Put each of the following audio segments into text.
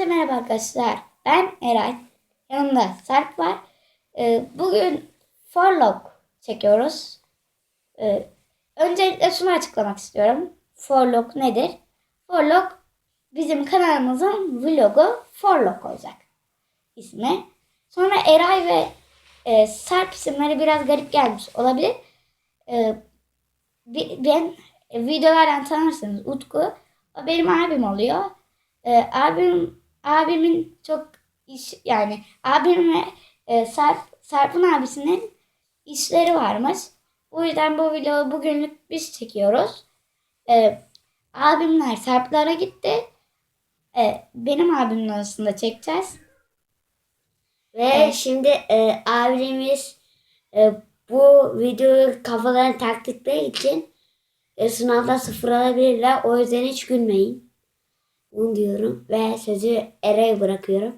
Herkese merhaba arkadaşlar. Ben Eray. Yanımda Sarp var. Ee, bugün Forlog çekiyoruz. Ee, öncelikle şunu açıklamak istiyorum. Forlog nedir? Forlog bizim kanalımızın vlogu Forlog olacak ismi. Sonra Eray ve e, Sarp isimleri biraz garip gelmiş olabilir. Ee, ben e, videolardan tanırsınız Utku. O benim abim oluyor. Ee, abim abimin çok iş yani abim ve e, Sarp Sarp'ın abisinin işleri varmış. O yüzden bu videoyu bugünlük biz çekiyoruz. Ee, abimler Sarp'lara gitti. Ee, benim abimin arasında çekeceğiz. Ve Evet. şimdi e, abimiz e, bu videoyu kafalarına taktıkları için e, sınavda sıfır alabilirler. O yüzden hiç gülmeyin. Bunu diyorum ve sözü Eray'a bırakıyorum.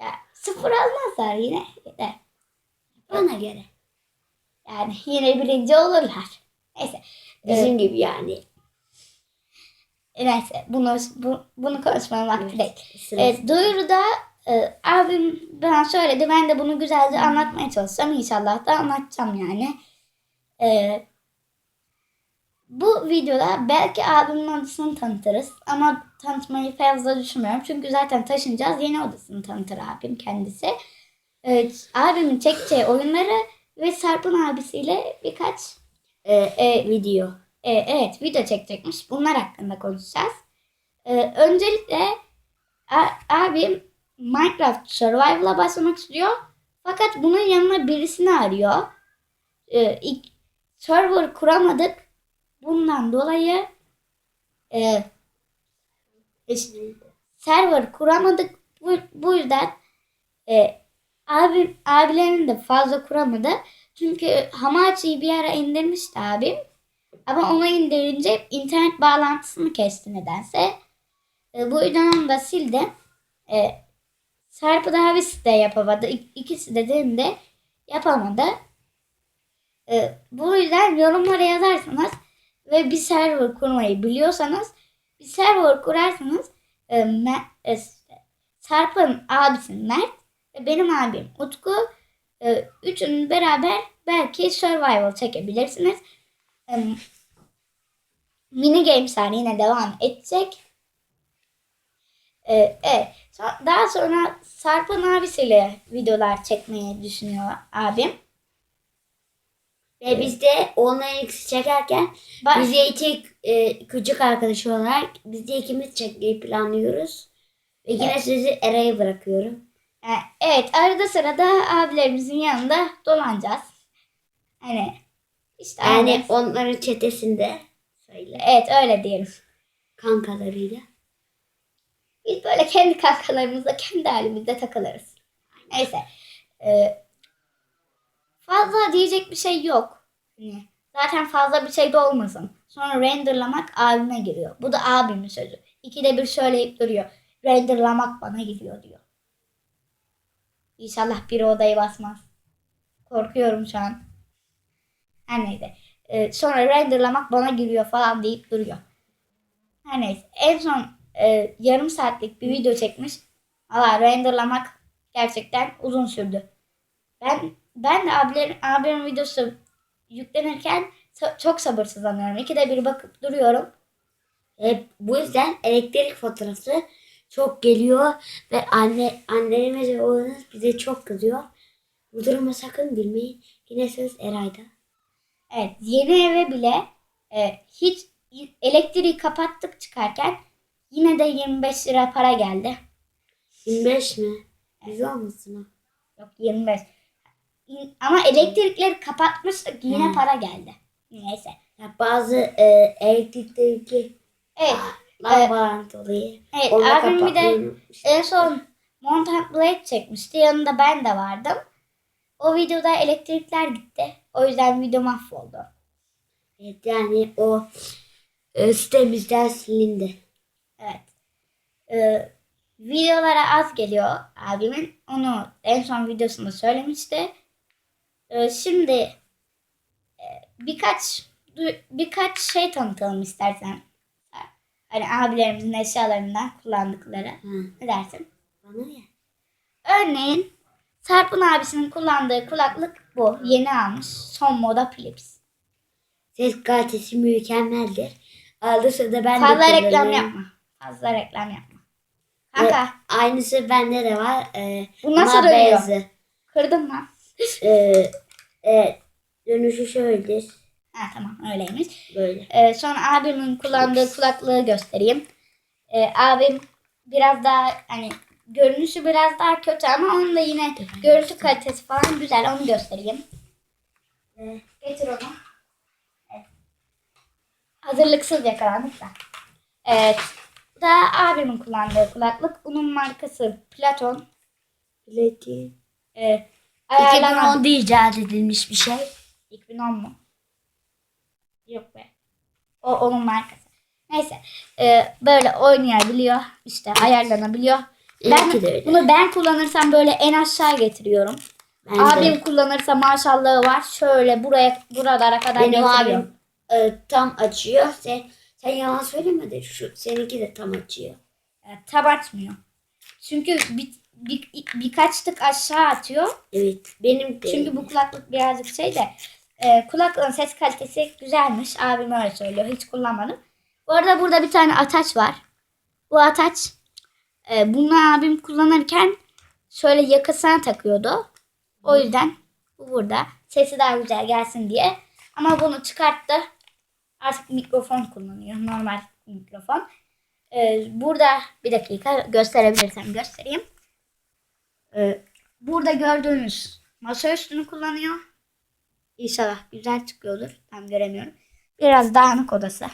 Ya, sıfır almazlar yine. de. Bana göre. Yani yine birinci olurlar. Neyse. Bizim gibi yani. Neyse bunu bu, bunu konuşmanın vakti değil. Sırası. E, duyuruda e, abim bana söyledi. Ben de bunu güzelce anlatmaya çalışacağım. İnşallah da anlatacağım yani. E, bu videoda belki abimin odasını tanıtırız. Ama tanıtmayı fazla düşünmüyorum. Çünkü zaten taşınacağız. Yeni odasını tanıtır abim kendisi. E, abimin çekeceği oyunları ve Sarp'ın abisiyle birkaç E, e, video. e, evet video çekecekmiş. Bunlar hakkında konuşacağız. E, öncelikle a- abim Minecraft Survival'a başlamak istiyor. Fakat bunun yanına birisini arıyor. E, ilk server kuramadık. Bundan dolayı e, server kuramadık. Bu, bu yüzden e, abi, abilerin de fazla kuramadı. Çünkü Hamachi'yi bir ara indirmişti abim. Ama onu indirince internet bağlantısını kesti nedense. E, bu yüzden onu da sildi. E, Sarp'ı da Havis de yapamadı. İk- İkisi de de yapamadı. E, bu yüzden yorumlara yazarsanız ve bir server kurmayı biliyorsanız bir server kurarsanız e, Me- e, Sarp'ın abisi Mert ve benim abim Utku e, üçünün beraber belki survival çekebilirsiniz. E, mini gamesler yine devam edecek. Ee, evet. Daha sonra Sarp'ın abisiyle videolar çekmeyi düşünüyor abim. Ve biz de online ikisi çekerken Ba- biz de iki e, küçük arkadaş olarak biz de ikimiz çekmeyi planlıyoruz. Ve yine Evet. sözü Eray'a bırakıyorum. Ee, evet arada sırada abilerimizin yanında dolanacağız. Hani işte Yani yani, onların çetesinde söyle evet öyle diyelim. kankalarıyla. Biz böyle kendi kankalarımızla kendi halimizde takılırız. Neyse. Ee, fazla diyecek bir şey yok. Hani zaten fazla bir şey de olmasın. Sonra renderlamak abime giriyor. Bu da abimin sözü. İkide bir söyleyip duruyor. Renderlamak bana gidiyor diyor. İnşallah biri odayı basmaz. Korkuyorum şu an. Her neyse. Ee, sonra renderlamak bana giriyor falan deyip duruyor. Her neyse. En son e, yarım saatlik bir video çekmiş. Valla renderlamak gerçekten uzun sürdü. Ben ben de abilerin, abimin videosu yüklenirken çok sabırsızlanıyorum. İkide bir bakıp duruyorum. E, bu yüzden elektrik faturası çok geliyor ve anne annelerimiz ve oğlunuz bize çok kızıyor. Bu duruma sakın gülmeyin. Yine söz Eray'da. Evet yeni eve bile e, hiç elektriği kapattık çıkarken yine de 25 lira para geldi. 25 mi? Güzel olmasın ha. Yok 25. Ama elektrikleri kapatmıştık yine Hmm. para geldi. Neyse. Ya bazı e, elektrikteki Evet. lambalar dolayı. Evet onu abim bir de. En son Mountain Blade çekmişti. Yanında ben de vardım. O videoda elektrikler gitti. O yüzden video mahvoldu. Evet, yani o e, sitemizden silindi. Evet. Ee, videolara az geliyor abimin. Onu en son videosunda söylemişti. Ee, şimdi e, birkaç birkaç şey tanıtalım istersen. Hani abilerimizin eşyalarından kullandıkları. Hı. Ne dersin? Bana ya. Örneğin Sarp'ın abisinin kullandığı kulaklık bu. Yeni almış. Son moda Philips. Ses kalitesi mükemmeldir. Aldıysa da ben de Fazla reklam yapma. Fazla reklam yapma. Kanka Aynısı bende de var. Ee, Bu nasıl dönüyor? kırdın mı? Ee, e, dönüşü şöyledir. Ha tamam öyleymiş. Böyle. Ee, sonra abimin kullandığı kulaklığı göstereyim. Ee, abim biraz daha hani görünüşü biraz daha kötü ama onun da yine görüntü kalitesi falan güzel. Onu göstereyim. Ee, getir onu. Evet. Hazırlıksız yakalandık da. Evet. Bu da abimin kullandığı kulaklık. Bunun markası Platon. Bileti. Ee, ayarlanan 2010'da icat edilmiş bir şey. 2010 mu? Yok be. O onun markası. Neyse. e, böyle oynayabiliyor. İşte ayarlanabiliyor. Ben, de bunu ben kullanırsam böyle en aşağı getiriyorum. Ben de. Abim kullanırsa maşallahı var. Şöyle buraya buralara kadar Benim getiriyor. abim e, tam açıyor. Sen, sen yalan söyleme de şu seninki de tam açıyor. E, tab açmıyor. Çünkü bir, bir, birkaç tık aşağı atıyor. Evet. Benim de. Çünkü bu kulaklık birazcık şey de e, kulaklığın ses kalitesi güzelmiş. Abim öyle söylüyor. Hiç kullanmadım. Bu arada burada bir tane ataç var. Bu ataç e, bunu abim kullanırken şöyle yakasına takıyordu. O yüzden bu burada. Sesi daha güzel gelsin diye. Ama bunu çıkarttı. Artık mikrofon kullanıyor. Normal mikrofon. E, burada bir dakika gösterebilirsem göstereyim. E, burada gördüğünüz masa üstünü kullanıyor. İnşallah güzel çıkıyordur. Tam göremiyorum. Biraz dağınık odası.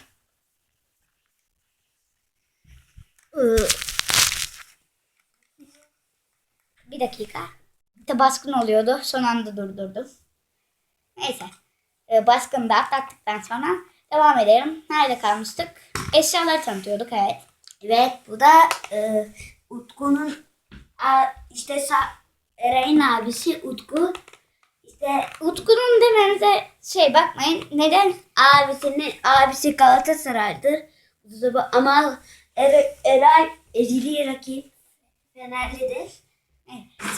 Ee, Bir dakika. Bir de baskın oluyordu. Son anda durdurdum. Neyse. Ee, Baskını da atlattıktan sonra devam edelim. Nerede kalmıştık? Eşyaları tanıtıyorduk evet. Evet bu da e, Utku'nun işte Sa- Eray'ın abisi Utku. İşte Utku'nun dememize şey bakmayın. Neden? abisinin abisi Galatasaray'dır. Ama Er- Eray ezili rakip Fenerlidir.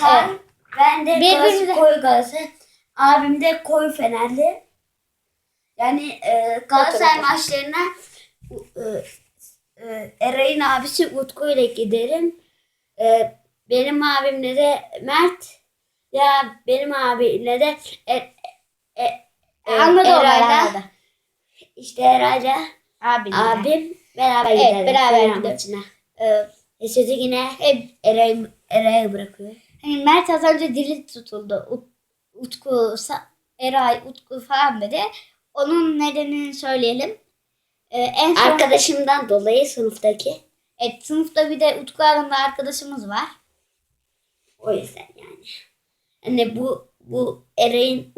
Sen Evet. ben de Birbirimize- Galatasaray koyu Galatasaray. Abim de koyu Fenerli. Yani e, Galatasaray maçlarına e, e, Eray'ın abisi Utku ile giderim. E, benim abimle de Mert ya benim abimle de e, e, e, Anladı onlar Eray'la anladı. işte Eray'la Abi. abim beraber Evet, giderim. beraber gidelim. Ee, E, sözü yine e, Eray, Eray'a bırakıyor. Hani Mert az önce dili tutuldu. Ut, Utku, Sa- Eray, Utku falan dedi. Onun nedenini söyleyelim. Ee, en son Arkadaşımdan dolayı sınıftaki. evet, sınıfta bir de Utku adında arkadaşımız var. O yüzden yani. Hani bu bu Eray'ın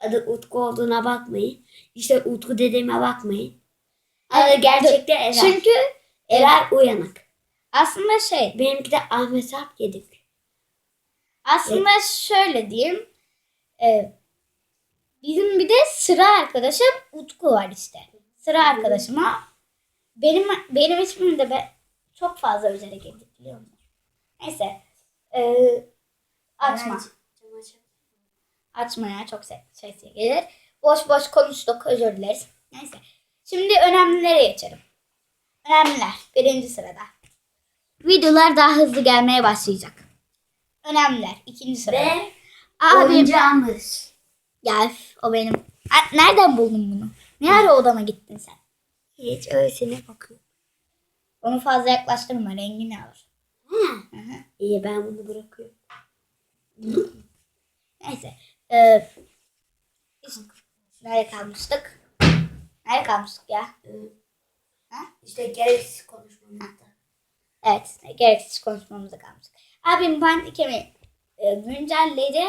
adı Utku olduğuna bakmayın. İşte Utku dediğime bakmayın. Adı gerçekte Eray. Çünkü Eray uyanık. aslında şey, Benimki de Ahmet Sarp Gedik. aslında şöyle diyeyim. Ee, bizim bir de sıra arkadaşım Utku var işte. Sıra arkadaşıma benim benim ismim de be, çok fazla üzere geldi biliyor musun? Neyse. Ee, açma. Açmaya çok se- sesi gelir. Boş boş konuştuk özür dileriz. Neyse. Şimdi önemlilere geçelim. Önemliler. Birinci sırada. Videolar daha hızlı gelmeye başlayacak. Önemliler. ikinci sırada. Ve Abi oyuncağımız. ya üf, o benim. Nereden buldun bunu? Ne ara odama gittin sen? Hiç öylesine bakıyor. Onu fazla yaklaştırma rengini alır. Hı hı. İyi ben bunu bırakıyorum. Neyse. Ee, biz nerede kalmıştık? Nerede kalmıştık ya? Ha? İşte gereksiz konuşmamızda. Evet, gereksiz konuşmamıza kalmıştık. Abim Bandicam'i e, güncelledi.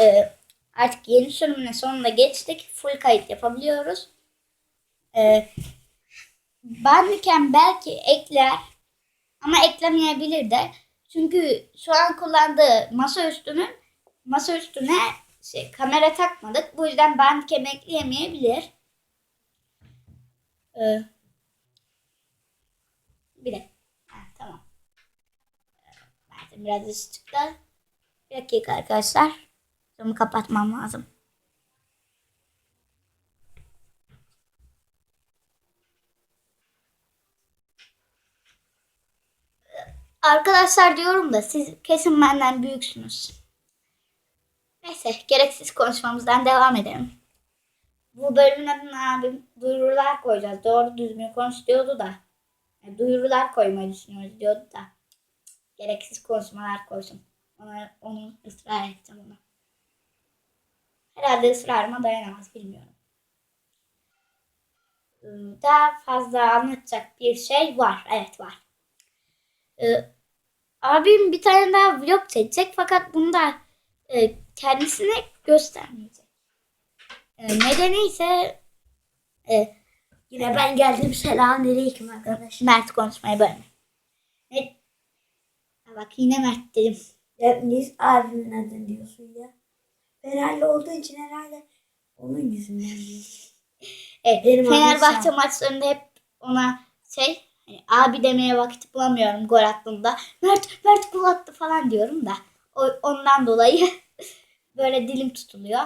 E, artık yeni sürümüne sonunda geçtik. Full kayıt yapabiliyoruz. E, Bandicam belki ekler ama eklemeyebilir de. Çünkü şu an kullandığı masaüstünün masa üstüne şey, kamera takmadık. Bu yüzden Bandicam ekleyemeyebilir. E, Bir de. Ha, tamam. Mert'in biraz ışık çıktı. Bir dakika arkadaşlar. Camı kapatmam lazım. Arkadaşlar diyorum da siz kesin benden büyüksünüz. Neyse gereksiz konuşmamızdan devam edelim. Bu bölümün adına abim duyurular koyacağız. Doğru düzgün konuş diyordu da. Yani duyurular koymayı düşünüyoruz diyordu da. Gereksiz konuşmalar koysun. Ona, onu ısrar edeceğim ona. Herhalde ısrarıma dayanamaz bilmiyorum. Ee, Daha fazla anlatacak bir şey var. Evet var. Ee, abim bir tane daha vlog çekecek fakat bunda e, kendisine göstermeyecek. E, nedeni ise e, Yine ben geldim. Selamünaleyküm arkadaşlar. Mert konuşmaya bölme. Ne? Bak yine Mert dedim. Ya niye abimin adını diyorsun ya? Fenerli olduğu için herhalde onun yüzünden. Evet, Benim Fenerbahçe maçlarında hep ona şey hani abi demeye vakit bulamıyorum gol attığında. Mert Mert gol attı falan diyorum da o, ondan dolayı böyle dilim tutuluyor.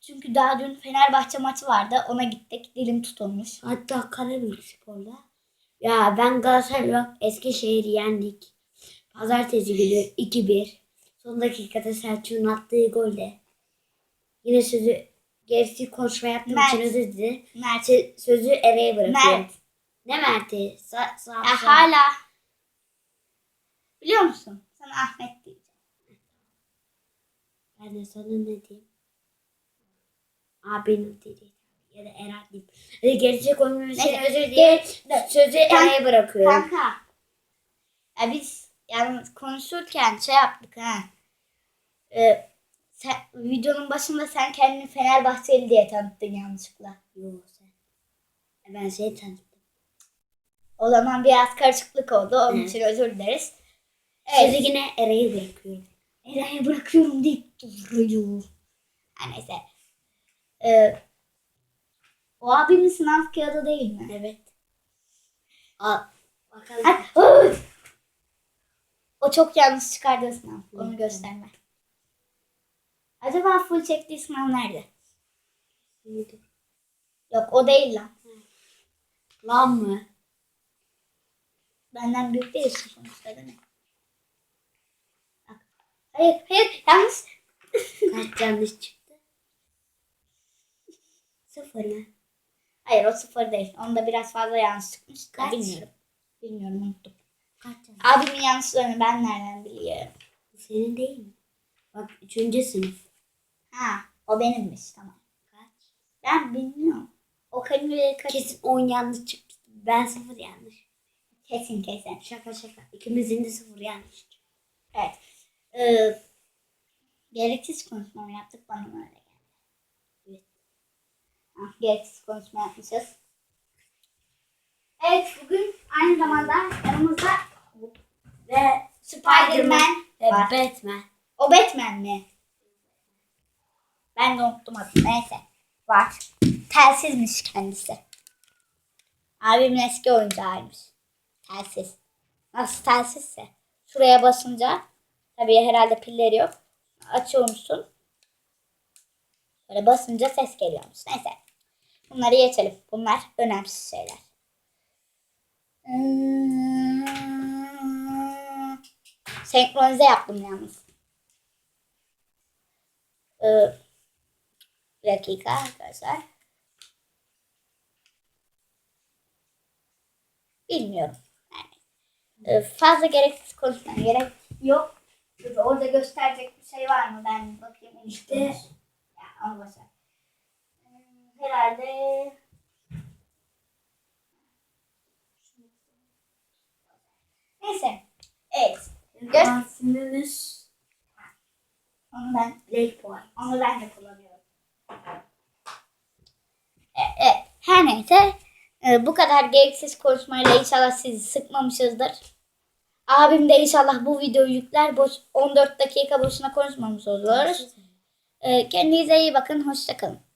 Çünkü daha dün Fenerbahçe maçı vardı. Ona gittik. Dilim tutulmuş. Hatta Karabük Spor'da. Ya ben Galatasaray yok Eskişehir'i yendik. Pazartesi günü 2-1. Son dakikada Selçuk'un attığı golde. Yine sözü gerisi konuşma yaptığım Mert. için özür dilerim. Mert. Sö- Sözü Ere'ye bırakıyorum. Mert. Ne Mert'i? Sa sağ, Ya sağ. hala biliyor musun? Sana Ahmet diyeceğim. Ben de sana ne diyeyim? Abinin dedi. Ya da Eren diyeyim. Hadi gerçek olmayan Neyse, özür geç- Sözü Ere'ye bırakıyorum. Kanka. Ya biz yani konuşurken şey yaptık ha. Ee, sen, videonun başında sen kendini Fenerbahçeli diye tanıttın yanlışlıkla. Yok sen. Ben seni tanıdım. O zaman biraz karışıklık oldu. Onun için özür dileriz. Evet. yine Ere'ye bırakıyorum. Eray'a bırakıyorum deyip duruyor. Her neyse. Ee, o abimin sınav kağıdı değil mi? Evet. Al. Bakalım. Ha, ıı! o çok yanlış çıkardığı sınav. Onu gösterme. Acaba full çektiği sınav nerede? Yok o değil lan. Lan mı? Benden büyük değilsin sonuçta değil mi? Bak. Hayır hayır yanlış. Kaç yanlış çıktı? Sıfır mı? Hayır o sıfır değil. Onda biraz fazla yanlış çıkmış. Kaç? Bilmiyorum. Bilmiyorum unuttum. Kaç yanlış? Abimin yanlışlarını ben nereden biliyorum? Senin değil mi? Bak üçüncü sınıf. Ha o benimmiş tamam. Kaç? Ben bilmiyorum. O kelimeleri kaç... Kesin on yanlış çıktı. Ben sıfır yanlış. Kesin kesin. Şaka şaka. İkimizin de sıfır yanlış. Evet. Ee, gereksiz konuşma yaptık bana öyle geldi. Evet. Ah, gereksiz konuşma yapmışız. Evet bugün aynı zamanda yanımızda Ve Spider-Man ve var. Batman. O Batman mi? Ben de unuttum adını. Neyse. Var. Telsizmiş kendisi. Abimin eski oyuncağıymış. Telsiz. Nasıl telsizse. Şuraya basınca tabii herhalde pilleri yok. Açıyormuşsun. Böyle basınca ses geliyormuş. Neyse. Bunları geçelim. Bunlar önemsiz şeyler. Hmm. Senkronize yaptım yalnız. Ee, bir dakika arkadaşlar. Bilmiyorum. Yani, e, fazla gereksiz konuşmaya gerek yok. Dur, orada gösterecek bir şey var mı? Ben bakayım. İşte. Ya, ama başa. Hmm, Herhalde Neyse. Evet. Parfümümüz Onu ben Lake Boy. Onu ben de kullanıyorum. Evet. Her neyse. e, Bu kadar gereksiz konuşmayla inşallah sizi sıkmamışızdır. Abim de inşallah bu videoyu yükler. Boş, 14 dakika boşuna konuşmamış oluruz. E, Kendinize iyi bakın. Hoşçakalın.